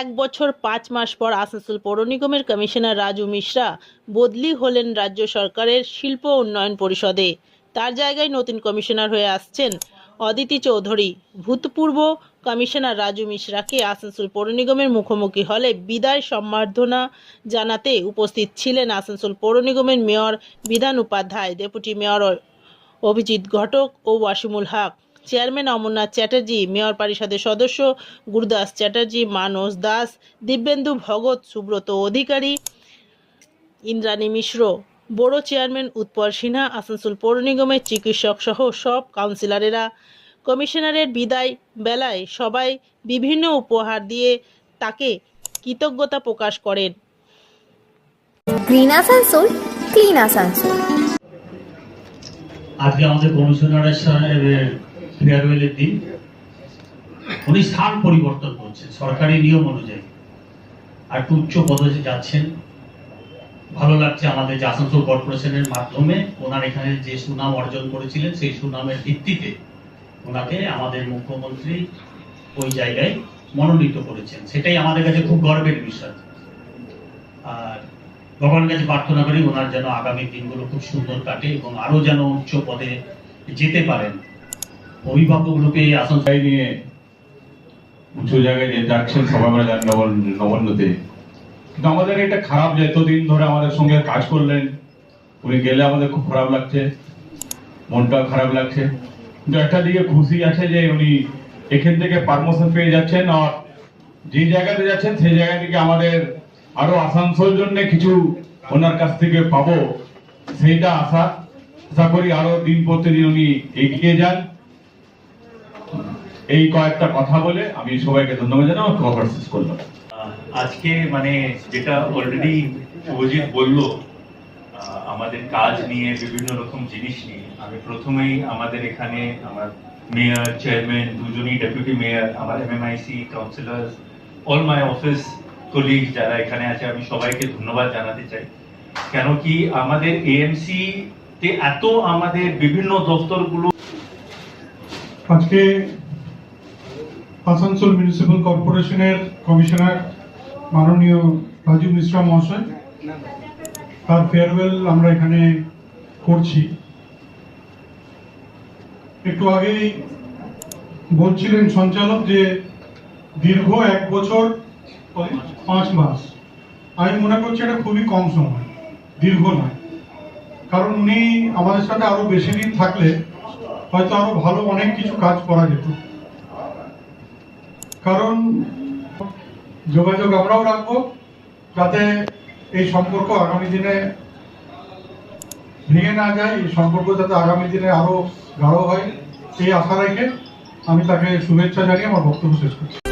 এক বছর পাঁচ মাস পর আসানসোল পৌর নিগমের কমিশনার রাজু মিশ্রা বদলি হলেন রাজ্য সরকারের শিল্প উন্নয়ন পরিষদে। তার জায়গায় নতুন কমিশনার হয়ে আসছেন অদিতি চৌধুরী। ভূতপূর্ব কমিশনার রাজু মিশ্রাকে আসানসোল পৌর নিগমের মুখোমুখি হলে বিদায় সম্বর্ধনা জানাতে উপস্থিত ছিলেন আসানসোল পৌর নিগমের mayor Bidhan Upadhyay, deputy mayor Abhijit Ghatak ও ওয়াসিমুল হক। চেয়ারম্যান অমরনাথ চ্যাটার্জি মেয়র পরিষদের সদস্য গুরুদাস চ্যাটার্জি মানস দাস দিব্যেন্দু ভগত সুব্রত অধিকারী ইন্দ্রাণী মিশ্র বড় চেয়ারম্যান উৎপল সিনহা আসানসোল পৌর নিগমের চিকিৎসক সহ সব কাউন্সিলরেরা। কমিশনারের বিদায় বেলায় সবাই বিভিন্ন উপহার দিয়ে তাকে কৃতজ্ঞতা প্রকাশ করেন। গ্রিন আসানসোল ক্লিন আসানসোল আজকে আমাদের কমিশনারের ফেয়ারওয়েলের দিন, উনি স্থান পরিবর্তন করছেন, সরকারি নিয়ম অনুযায়ী। আর উচ্চ পদে যাচ্ছেন। ভালো লাগছে আমাদের আসানসোল কর্পোরেশনের মাধ্যমে। ওনার এখানে যে সুনাম অর্জন করেছিলেন, সেই সুনামের ভিত্তিতে ওনাকে আমাদের মুখ্যমন্ত্রী ওই জায়গায় মনোনীত করেছেন। সেটাই আমাদের কাছে খুব গর্বের বিষয়। আর ভগবানের কাছে প্রার্থনা করি, ওনার যেন আগামী দিনগুলো খুব সুন্দর কাটে এবং আরও যেন উচ্চ পদে যেতে পারেন। এই আসানসোল জায়গায় নিয়ে উঁচু জায়গায় যাচ্ছেন, সবাই আমরা জানি নবান্ন নবান্নতে কিন্তু আমাদের এটা খারাপ যে এতদিন ধরে আমাদের সঙ্গে কাজ করলেন, উনি গেলে আমাদের খুব খারাপ লাগছে মনটা খারাপ লাগছে। কিন্তু একটা দিকে খুশি আছে যে উনি এখান থেকে পারমোশন পেয়ে যাচ্ছেন আর যে জায়গাতে যাচ্ছেন, সেই জায়গা থেকে আমাদের আরও আসানসোল জন্য কিছু ওনার কাছ থেকে পাবো, সেইটা আশা। আশা করি আরও দিন প্রতিদিন উনি এগিয়ে যান। এই কয়েকটা কথা বলে আমি সবাইকে ধন্যবাদ জানাই আমার খবর শেষ করলাম। আজকে মানে যেটা অলরেডি অভিজিৎ বলল আহ, আমাদের কাজ নিয়ে বিভিন্ন রকম জিনিস নিয়ে। আমি প্রথমেই আমাদের এখানে আমার মেয়র চেয়ারম্যান দুজনই ডেপুটি মেয়র আমার MMIC councillor all my office colleague যারা এখানে আছে আমি সবাইকে ধন্যবাদ জানাতে চাই। কেন কি আমাদের এএমসি তে এত আমাদের বিভিন্ন দপ্তরগুলো আজকে আসানসোল মিউনিসিপ্যাল কর্পোরেশনের কমিশনার মাননীয় রাজীব মিশ্রা মহাশয়। তার ফেয়ারওয়েল আমরা এখানে করছি। একটু আগেই বলছিলেন সঞ্চালক যে দীর্ঘ এক বছর, পাঁচ মাস। আমি মনে করছি এটা খুবই কম সময়, দীর্ঘ নয়। কারণ উনি আমাদের সাথে আরও বেশি দিন থাকলে হয়তো আরও ভালো অনেক কিছু কাজ করা যেত। কারণ যোগাযোগ আমরাও রাখব যাতে এই সম্পর্ক আগামী দিনে ভেঙে না যায়, এই সম্পর্ক যাতে আগামী দিনে আরও গাঢ় হয়, এই আশা রেখে আমি তাকে শুভেচ্ছা জানিয়ে আমার বক্তব্য শেষ করছি।